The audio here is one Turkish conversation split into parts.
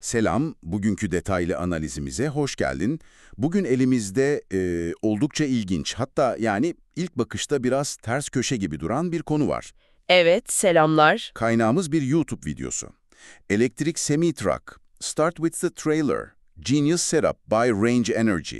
Selam, bugünkü detaylı analizimize hoş geldin. Bugün elimizde e, oldukça ilginç, hatta yani ilk bakışta biraz ters köşe gibi duran bir konu var. Evet, selamlar. Kaynağımız bir YouTube videosu. Electric Semi-Truck, Start with the Trailer, Genius Setup by Range Energy.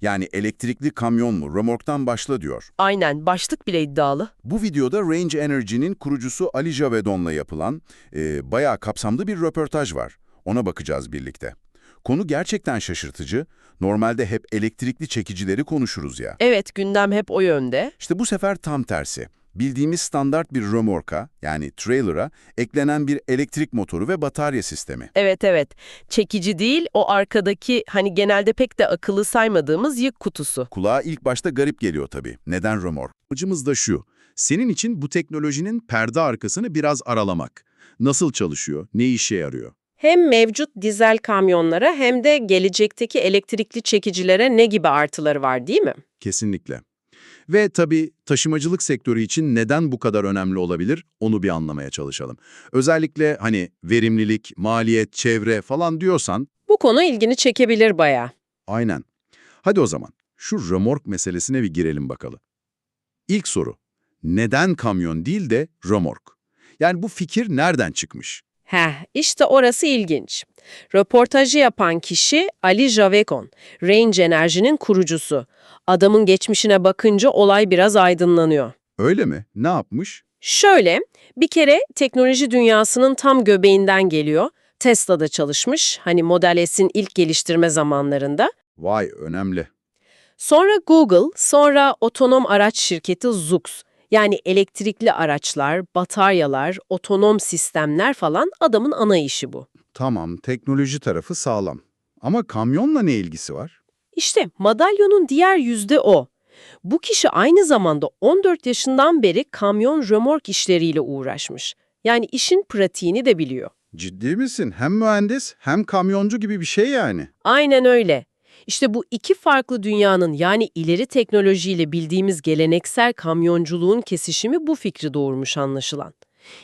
Yani elektrikli kamyon mu, römorktan başla diyor. Aynen, başlık bile iddialı. Bu videoda Range Energy'nin kurucusu Ali Javedon'la yapılan e, bayağı kapsamlı bir röportaj var. Ona bakacağız birlikte. Konu gerçekten şaşırtıcı. Normalde hep elektrikli çekicileri konuşuruz ya. Evet, gündem hep o yönde. İşte bu sefer tam tersi. Bildiğimiz standart bir römorka, yani trailer'a, eklenen bir elektrik motoru ve batarya sistemi. Evet evet, çekici değil, o arkadaki hani genelde pek de akıllı saymadığımız yük kutusu. Kulağa ilk başta garip geliyor tabii. Neden römork? Amacımız da şu, senin için bu teknolojinin perde arkasını biraz aralamak. Nasıl çalışıyor, ne işe yarıyor? Hem mevcut dizel kamyonlara hem de gelecekteki elektrikli çekicilere ne gibi artıları var değil mi? Kesinlikle. Ve tabii taşımacılık sektörü için neden bu kadar önemli olabilir onu bir anlamaya çalışalım. Özellikle hani verimlilik, maliyet, çevre falan diyorsan Bu konu ilgini çekebilir bayağı. aynen. Hadi o zaman şu römork meselesine bir girelim bakalım. İlk soru, neden kamyon değil de römork? Yani bu fikir nereden çıkmış? Heh, işte orası ilginç. Röportajı yapan kişi Ali Javekon, Range Enerji'nin kurucusu. Adamın geçmişine bakınca olay biraz aydınlanıyor. Öyle mi? Ne yapmış? Şöyle, bir kere teknoloji dünyasının tam göbeğinden geliyor. Tesla'da çalışmış, hani Model S'in ilk geliştirme zamanlarında. Vay önemli. Sonra Google, sonra otonom araç şirketi Zoox. Yani elektrikli araçlar, bataryalar, otonom sistemler falan adamın ana işi bu. Tamam, teknoloji tarafı sağlam. Ama kamyonla ne ilgisi var? İşte madalyonun diğer yüzde o. Bu kişi aynı zamanda 14 yaşından beri kamyon römork işleriyle uğraşmış. Yani işin pratiğini de biliyor. Ciddi misin? Hem mühendis hem kamyoncu gibi bir şey yani. Aynen öyle. İşte bu iki farklı dünyanın yani ileri teknolojiyle bildiğimiz geleneksel kamyonculuğun kesişimi bu fikri doğurmuş anlaşılan.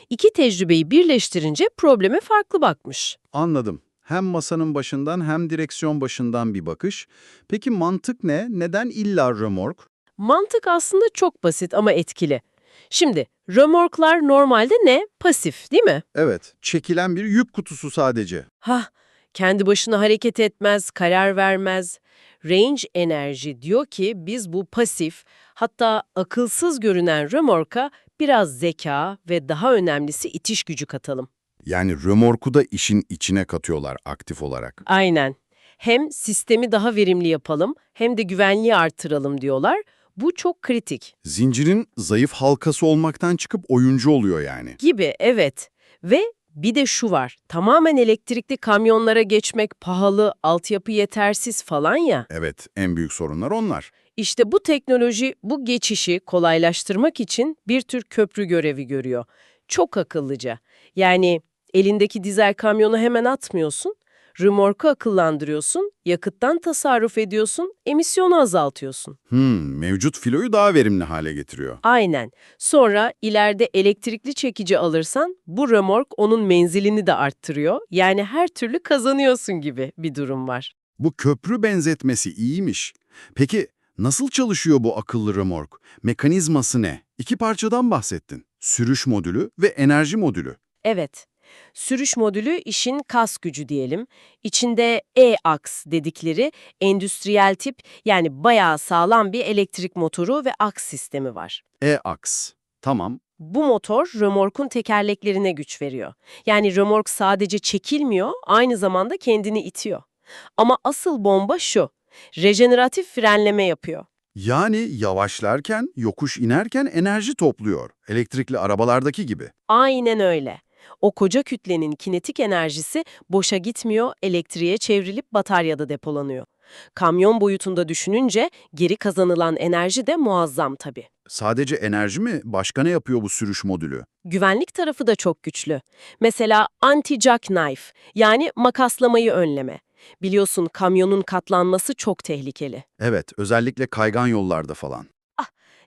İki tecrübeyi birleştirince probleme farklı bakmış. Anladım. Hem masanın başından hem direksiyon başından bir bakış. Peki mantık ne? Neden illa römork? Mantık aslında çok basit ama etkili. Şimdi römorklar normalde ne? Pasif değil mi? Evet, çekilen bir yük kutusu sadece. Hah, kendi başına hareket etmez, karar vermez. Range Enerji diyor ki biz bu pasif, hatta akılsız görünen römorka biraz zeka ve daha önemlisi itiş gücü katalım. Yani römorku da işin içine katıyorlar aktif olarak. Aynen. Hem sistemi daha verimli yapalım hem de güvenliği artıralım diyorlar. Bu çok kritik. Zincirin zayıf halkası olmaktan çıkıp oyuncu oluyor yani. Gibi evet. Ve bir de şu var. Tamamen elektrikli kamyonlara geçmek pahalı, altyapı yetersiz falan ya. Evet, en büyük sorunlar onlar. İşte bu teknoloji bu geçişi kolaylaştırmak için bir tür köprü görevi görüyor. Çok akıllıca. Yani elindeki dizel kamyonu hemen atmıyorsun, römorku akıllandırıyorsun, yakıttan tasarruf ediyorsun, emisyonu azaltıyorsun. Hmm, mevcut filoyu daha verimli hale getiriyor. Aynen. Sonra ileride elektrikli çekici alırsan bu römork onun menzilini de arttırıyor. Yani her türlü kazanıyorsun gibi bir durum var. Bu köprü benzetmesi iyiymiş. Peki nasıl çalışıyor bu akıllı römork? Mekanizması ne? İki parçadan bahsettin. Sürüş modülü ve enerji modülü. Evet. Sürüş modülü işin kas gücü diyelim. İçinde E-aks dedikleri endüstriyel tip yani bayağı sağlam bir elektrik motoru ve aks sistemi var. E-aks. Tamam. Bu motor römorkun tekerleklerine güç veriyor. Yani römork sadece çekilmiyor, aynı zamanda kendini itiyor. Ama asıl bomba şu, rejeneratif frenleme yapıyor. Yani yavaşlarken, yokuş inerken enerji topluyor. Elektrikli arabalardaki gibi. Aynen öyle. O koca kütlenin kinetik enerjisi boşa gitmiyor, elektriğe çevrilip bataryada depolanıyor. Kamyon boyutunda düşününce geri kazanılan enerji de muazzam tabii. Sadece enerji mi? Başka ne yapıyor bu sürüş modülü? Güvenlik tarafı da çok güçlü. Mesela anti-jackknife yani makaslamayı önleme. Biliyorsun kamyonun katlanması çok tehlikeli. Evet, özellikle kaygan yollarda falan.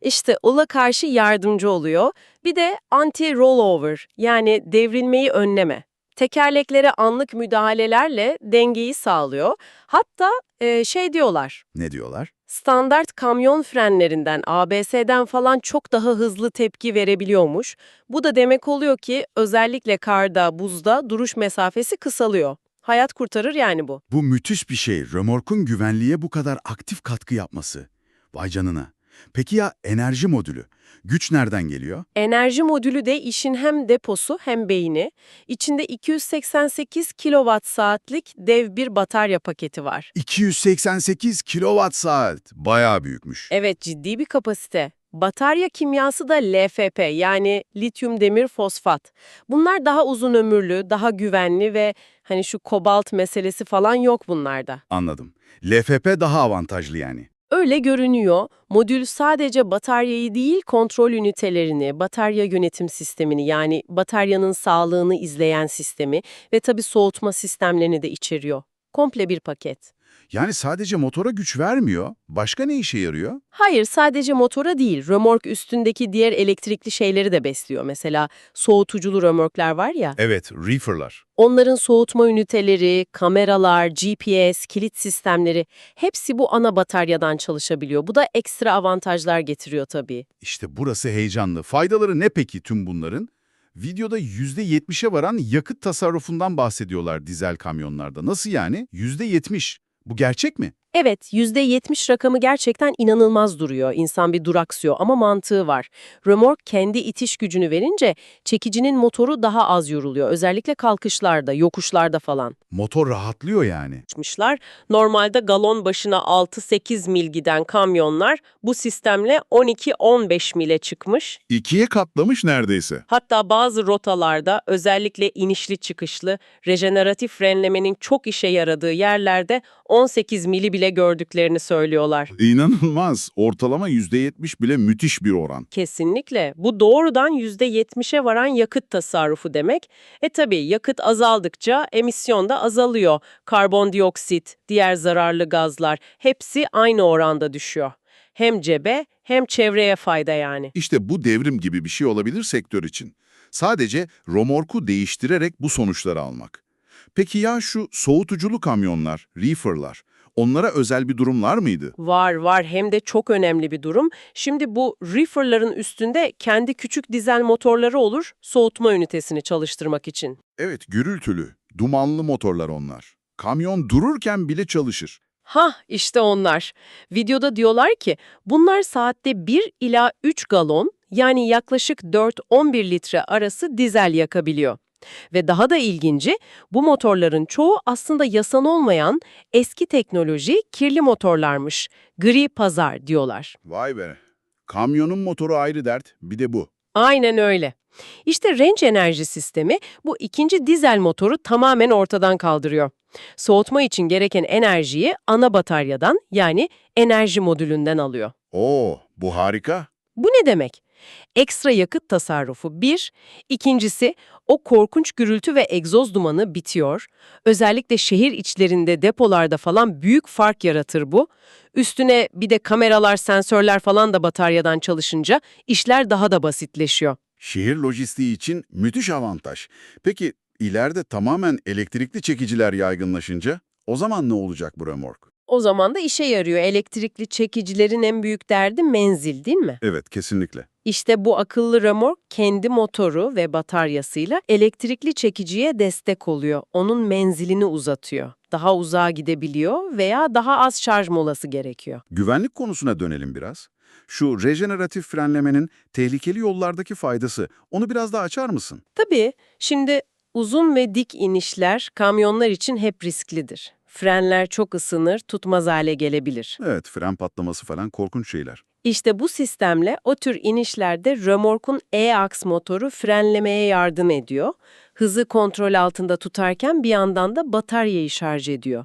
İşte ola karşı yardımcı oluyor. Bir de anti-rollover yani devrilmeyi önleme. Tekerleklere anlık müdahalelerle dengeyi sağlıyor. Hatta e, şey diyorlar, Ne diyorlar? standart kamyon frenlerinden, ABS'den falan çok daha hızlı tepki verebiliyormuş. Bu da demek oluyor ki özellikle karda, buzda duruş mesafesi kısalıyor. Hayat kurtarır yani bu. Bu müthiş bir şey. Römorkun güvenliğe bu kadar aktif katkı yapması. Vay canına. Peki ya enerji modülü? Güç nereden geliyor? Enerji modülü de işin hem deposu hem beyni. İçinde 288 kilowatt saatlik dev bir batarya paketi var. 288 kilowatt saat. Bayağı büyükmüş. Evet ciddi bir kapasite. Batarya kimyası da LFP yani lityum demir fosfat. Bunlar daha uzun ömürlü, daha güvenli ve hani şu kobalt meselesi falan yok bunlarda. Anladım. LFP daha avantajlı yani. Öyle görünüyor. Modül sadece bataryayı değil, kontrol ünitelerini, batarya yönetim sistemini yani bataryanın sağlığını izleyen sistemi ve tabii soğutma sistemlerini de içeriyor. Komple bir paket. Yani sadece motora güç vermiyor. Başka ne işe yarıyor? Hayır, sadece motora değil, römork üstündeki diğer elektrikli şeyleri de besliyor. Mesela soğutuculu römorklar var ya, Evet, reefer'lar. onların soğutma üniteleri, kameralar, GPS, kilit sistemleri hepsi bu ana bataryadan çalışabiliyor. Bu da ekstra avantajlar getiriyor tabii. İşte burası heyecanlı. Faydaları ne peki tüm bunların? Videoda %70'e varan yakıt tasarrufundan bahsediyorlar dizel kamyonlarda. Nasıl yani? %70. Bu gerçek mi? Evet, %70 rakamı gerçekten inanılmaz duruyor. İnsan bir duraksıyor ama mantığı var. Römork kendi itiş gücünü verince çekicinin motoru daha az yoruluyor. Özellikle kalkışlarda, yokuşlarda falan. Motor rahatlıyor yani. Çıkmışlar. Normalde galon başına 6-8 mil giden kamyonlar bu sistemle 12-15 mile çıkmış. İkiye katlamış neredeyse. Hatta bazı rotalarda özellikle inişli çıkışlı rejeneratif frenlemenin çok işe yaradığı yerlerde 18 mili bile gördüklerini söylüyorlar. İnanılmaz. Ortalama %70 bile müthiş bir oran. Kesinlikle. Bu doğrudan %70'e varan yakıt tasarrufu demek. E tabii yakıt azaldıkça emisyon da azalıyor. Karbondioksit, diğer zararlı gazlar hepsi aynı oranda düşüyor. Hem cebe hem çevreye fayda yani. İşte bu devrim gibi bir şey olabilir sektör için. Sadece romorku değiştirerek bu sonuçları almak. Peki ya şu soğutuculu kamyonlar, reefer'lar, onlara özel bir durumlar mıydı? Var var hem de çok önemli bir durum. Şimdi bu reefer'ların üstünde kendi küçük dizel motorları olur soğutma ünitesini çalıştırmak için. Evet, gürültülü, dumanlı motorlar onlar. Kamyon dururken bile çalışır. Hah işte onlar. Videoda diyorlar ki bunlar saatte 1 ila 3 galon yani yaklaşık 4-11 litre arası dizel yakabiliyor. Ve daha da ilginci bu motorların çoğu aslında yasan olmayan eski teknoloji kirli motorlarmış. Gri pazar diyorlar. Vay be. Kamyonun motoru ayrı dert, bir de bu. Aynen öyle. İşte Range Enerji sistemi bu ikinci dizel motoru tamamen ortadan kaldırıyor. Soğutma için gereken enerjiyi ana bataryadan yani enerji modülünden alıyor. Oo, bu harika. Bu ne demek? Ekstra yakıt tasarrufu bir, ikincisi o korkunç gürültü ve egzoz dumanı bitiyor. Özellikle şehir içlerinde depolarda falan büyük fark yaratır bu. Üstüne bir de kameralar, sensörler falan da bataryadan çalışınca işler daha da basitleşiyor. Şehir lojistiği için müthiş avantaj. Peki ileride tamamen elektrikli çekiciler yaygınlaşınca o zaman ne olacak bu römork? O zaman da işe yarıyor. Elektrikli çekicilerin en büyük derdi menzil değil mi? Evet, kesinlikle. İşte bu akıllı römork kendi motoru ve bataryasıyla elektrikli çekiciye destek oluyor. Onun menzilini uzatıyor. Daha uzağa gidebiliyor veya daha az şarj molası gerekiyor. Güvenlik konusuna dönelim biraz. Şu rejeneratif frenlemenin tehlikeli yollardaki faydası, onu biraz daha açar mısın? Tabii şimdi uzun ve dik inişler kamyonlar için hep risklidir. Frenler çok ısınır, tutmaz hale gelebilir. Evet, fren patlaması falan korkunç şeyler. İşte bu sistemle o tür inişlerde römorkun E-aks motoru frenlemeye yardım ediyor. Hızı kontrol altında tutarken bir yandan da bataryayı şarj ediyor.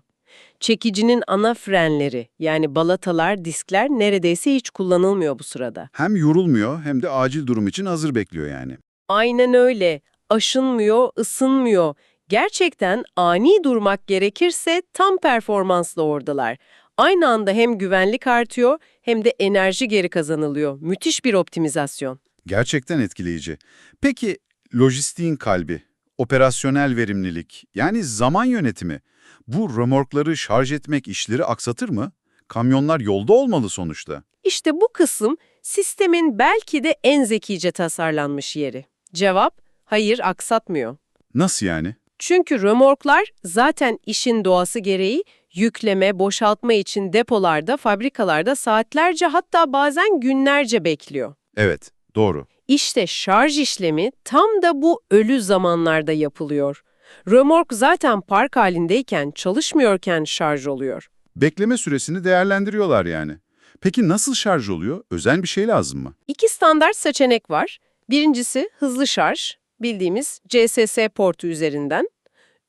Çekicinin ana frenleri yani balatalar, diskler neredeyse hiç kullanılmıyor bu sırada. Hem yorulmuyor hem de acil durum için hazır bekliyor yani. Aynen öyle. Aşınmıyor, ısınmıyor. Gerçekten ani durmak gerekirse tam performansla oradalar. Aynı anda hem güvenlik artıyor hem de enerji geri kazanılıyor. Müthiş bir optimizasyon. Gerçekten etkileyici. Peki lojistiğin kalbi, Operasyonel verimlilik, yani zaman yönetimi. Bu römorkları şarj etmek işleri aksatır mı? Kamyonlar yolda olmalı sonuçta. İşte bu kısım sistemin belki de en zekice tasarlanmış yeri. Cevap, hayır aksatmıyor. Nasıl yani? Çünkü römorklar zaten işin doğası gereği yükleme, boşaltma için depolarda, fabrikalarda saatlerce hatta bazen günlerce bekliyor. Evet, doğru. İşte şarj işlemi tam da bu ölü zamanlarda yapılıyor. Römork zaten park halindeyken, çalışmıyorken şarj oluyor. Bekleme süresini değerlendiriyorlar yani. Peki nasıl şarj oluyor? Özel bir şey lazım mı? İki standart seçenek var. Birincisi hızlı şarj, bildiğimiz CSS portu üzerinden.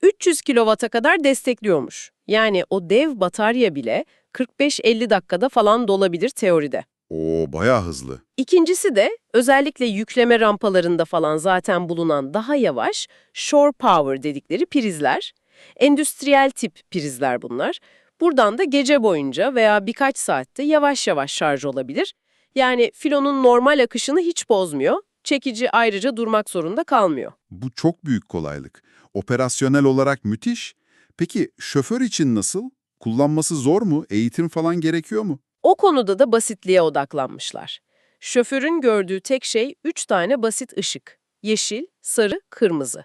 300 kW'a kadar destekliyormuş. Yani o dev batarya bile 45-50 dakikada falan dolabilir teoride. Oo, bayağı hızlı. İkincisi de özellikle yükleme rampalarında falan zaten bulunan daha yavaş shore power dedikleri prizler. Endüstriyel tip prizler bunlar. Buradan da gece boyunca veya birkaç saatte yavaş yavaş şarj olabilir. Yani filonun normal akışını hiç bozmuyor. Çekici ayrıca durmak zorunda kalmıyor. Bu çok büyük kolaylık. Operasyonel olarak müthiş. Peki şoför için nasıl? Kullanması zor mu? Eğitim falan gerekiyor mu? O konuda da basitliğe odaklanmışlar. Şoförün gördüğü tek şey üç tane basit ışık. Yeşil, sarı, kırmızı.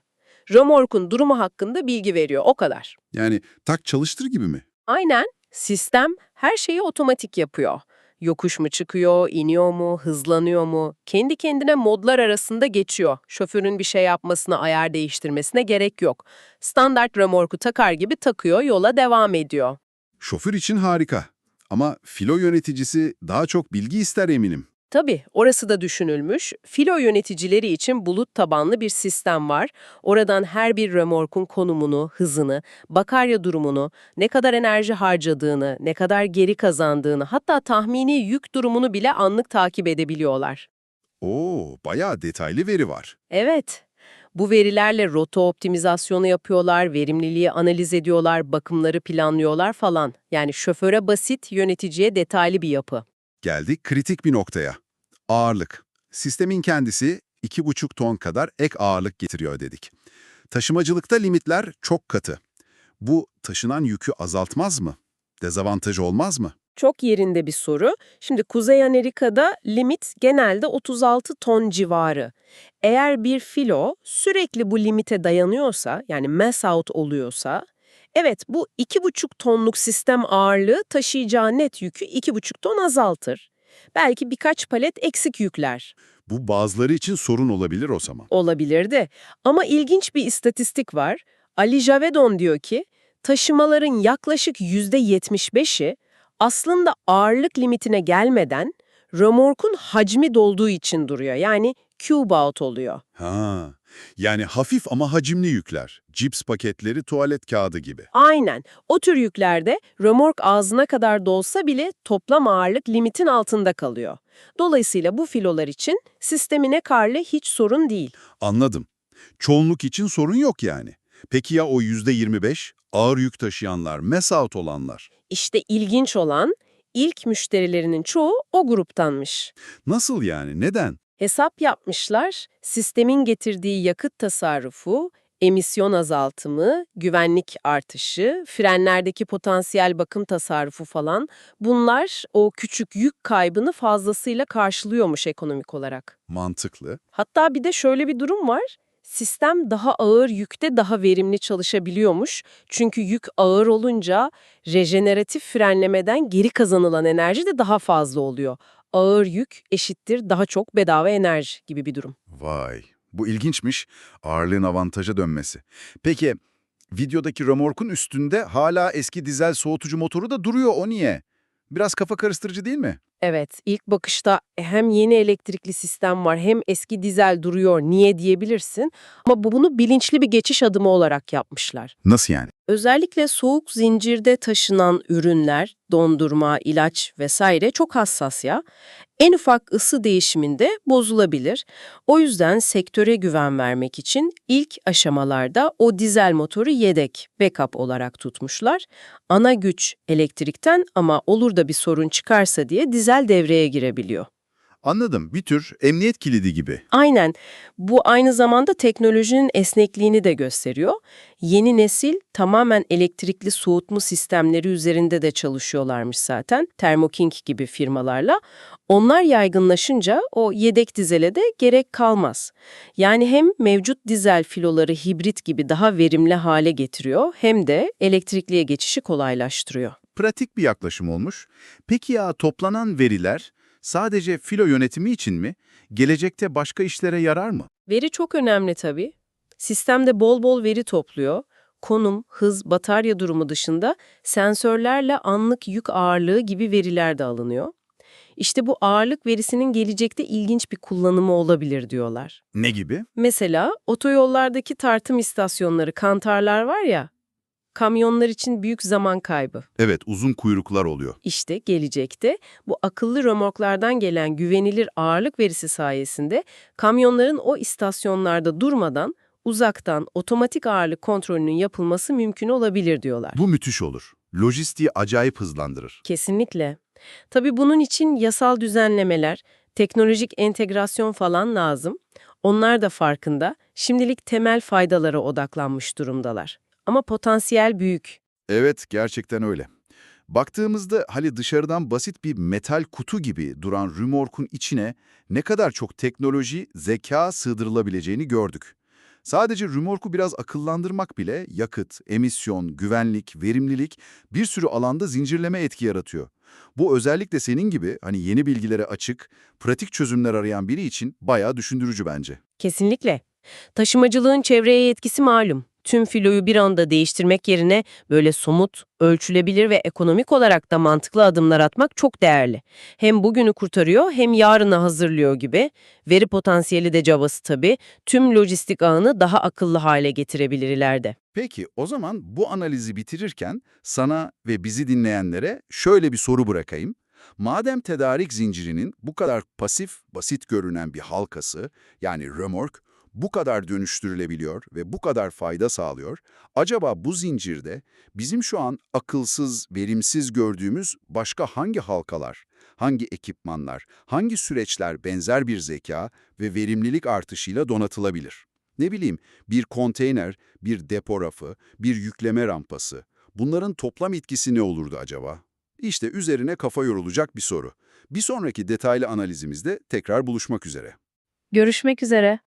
Römorkun durumu hakkında bilgi veriyor, o kadar. Yani tak çalıştır gibi mi? Aynen, sistem her şeyi otomatik yapıyor. Yokuş mu çıkıyor, iniyor mu, hızlanıyor mu? Kendi kendine modlar arasında geçiyor. Şoförün bir şey yapmasına, ayar değiştirmesine gerek yok. Standart römorku takar gibi takıyor, yola devam ediyor. Şoför için harika. Ama filo yöneticisi daha çok bilgi ister eminim. Tabii, orası da düşünülmüş. Filo yöneticileri için bulut tabanlı bir sistem var. Oradan her bir römorkun konumunu, hızını, bakarya durumunu, ne kadar enerji harcadığını, ne kadar geri kazandığını, hatta tahmini yük durumunu bile anlık takip edebiliyorlar. Oo, bayağı detaylı veri var. Evet, bu verilerle rota optimizasyonu yapıyorlar, verimliliği analiz ediyorlar, bakımları planlıyorlar falan. Yani şoföre basit, yöneticiye detaylı bir yapı. Geldik kritik bir noktaya. Ağırlık. Sistemin kendisi 2,5 ton kadar ek ağırlık getiriyor dedik. Taşımacılıkta limitler çok katı. Bu taşınan yükü azaltmaz mı? Dezavantaj olmaz mı? Çok yerinde bir soru. Şimdi Kuzey Amerika'da limit genelde 36 ton civarı. Eğer bir filo sürekli bu limite dayanıyorsa, yani mass out oluyorsa, evet bu 2,5 tonluk sistem ağırlığı taşıyacağı net yükü 2,5 ton azaltır. Belki birkaç palet eksik yükler Bu bazıları için sorun olabilir o zaman. olabilirdi. Ama ilginç bir istatistik var. Ali Javedon diyor ki, taşımaların yaklaşık %75'i aslında ağırlık limitine gelmeden römorkun hacmi dolduğu için duruyor. Yani cube out oluyor. Ha, yani hafif ama hacimli yükler. Cips paketleri, tuvalet kağıdı gibi. Aynen. O tür yüklerde römork ağzına kadar dolsa bile toplam ağırlık limitin altında kalıyor. Dolayısıyla bu filolar için sistemine karlı hiç sorun değil. Anladım. Çoğunluk için sorun yok yani. Peki ya o %25 ağır yük taşıyanlar, mess out olanlar? İşte ilginç olan ilk müşterilerinin çoğu o gruptanmış. Nasıl yani? Neden? Hesap yapmışlar, sistemin getirdiği yakıt tasarrufu, emisyon azaltımı, güvenlik artışı, frenlerdeki potansiyel bakım tasarrufu falan bunlar o küçük yük kaybını fazlasıyla karşılıyormuş ekonomik olarak. Mantıklı. Hatta bir de şöyle bir durum var. Sistem daha ağır yükte daha verimli çalışabiliyormuş. Çünkü yük ağır olunca rejeneratif frenlemeden geri kazanılan enerji de daha fazla oluyor. Ağır yük eşittir daha çok bedava enerji gibi bir durum. Vay, bu ilginçmiş. Ağırlığın avantaja dönmesi. Peki, videodaki römorkun üstünde hala eski dizel soğutucu motoru da duruyor. O niye? Biraz kafa karıştırıcı değil mi? Evet, ilk bakışta hem yeni elektrikli sistem var hem eski dizel duruyor niye diyebilirsin ama bu bunu bilinçli bir geçiş adımı olarak yapmışlar. Nasıl yani? Özellikle soğuk zincirde taşınan ürünler, dondurma, ilaç vesaire çok hassas ya. En ufak ısı değişiminde bozulabilir. O yüzden sektöre güven vermek için ilk aşamalarda o dizel motoru yedek, backup olarak tutmuşlar. Ana güç elektrikten ama olur da bir sorun çıkarsa diye dizel devreye girebiliyor. Anladım. Bir tür emniyet kilidi gibi. Aynen. Bu aynı zamanda teknolojinin esnekliğini de gösteriyor. Yeni nesil tamamen elektrikli soğutma sistemleri üzerinde de çalışıyorlarmış zaten. Thermo-King gibi firmalarla. Onlar yaygınlaşınca o yedek dizele de gerek kalmaz. Yani hem mevcut dizel filoları hibrit gibi daha verimli hale getiriyor hem de elektrikliye geçişi kolaylaştırıyor. Pratik bir yaklaşım olmuş. Peki ya toplanan veriler sadece filo yönetimi için mi? Gelecekte başka işlere yarar mı? Veri çok önemli tabii. Sistemde bol bol veri topluyor. Konum, hız, batarya durumu dışında sensörlerle anlık yük ağırlığı gibi veriler de alınıyor. İşte bu ağırlık verisinin gelecekte ilginç bir kullanımı olabilir diyorlar. Ne gibi? Mesela otoyollardaki tartım istasyonları, kantarlar var ya, kamyonlar için büyük zaman kaybı. Evet, uzun kuyruklar oluyor. İşte gelecekte bu akıllı römorklardan gelen güvenilir ağırlık verisi sayesinde kamyonların o istasyonlarda durmadan uzaktan otomatik ağırlık kontrolünün yapılması mümkün olabilir diyorlar. Bu müthiş olur. Lojistiği acayip hızlandırır. Kesinlikle. Tabii bunun için yasal düzenlemeler, teknolojik entegrasyon falan lazım. Onlar da farkında. Şimdilik temel faydalara odaklanmış durumdalar. Ama potansiyel büyük. Evet, gerçekten öyle. Baktığımızda hani dışarıdan basit bir metal kutu gibi duran rümorkun içine ne kadar çok teknoloji, zeka sığdırılabileceğini gördük. Sadece rümorku biraz akıllandırmak bile yakıt, emisyon, güvenlik, verimlilik bir sürü alanda zincirleme etki yaratıyor. Bu özellikle senin gibi hani yeni bilgilere açık, pratik çözümler arayan biri için bayağı düşündürücü bence. Kesinlikle. Taşımacılığın çevreye etkisi malum. Tüm filoyu bir anda değiştirmek yerine böyle somut, ölçülebilir ve ekonomik olarak da mantıklı adımlar atmak çok değerli. Hem bugünü kurtarıyor hem yarını hazırlıyor gibi. Veri potansiyeli de cabası tabii. Tüm lojistik ağını daha akıllı hale getirebilir ileride. Peki o zaman bu analizi bitirirken sana ve bizi dinleyenlere şöyle bir soru bırakayım. Madem tedarik zincirinin bu kadar pasif, basit görünen bir halkası, yani römork, bu kadar dönüştürülebiliyor ve bu kadar fayda sağlıyor, acaba bu zincirde bizim şu an akılsız, verimsiz gördüğümüz başka hangi halkalar, hangi ekipmanlar, hangi süreçler benzer bir zeka ve verimlilik artışıyla donatılabilir? Ne bileyim, bir konteyner, bir depo rafı, bir yükleme rampası. Bunların toplam etkisi ne olurdu acaba? İşte üzerine kafa yorulacak bir soru. Bir sonraki detaylı analizimizde tekrar buluşmak üzere. Görüşmek üzere.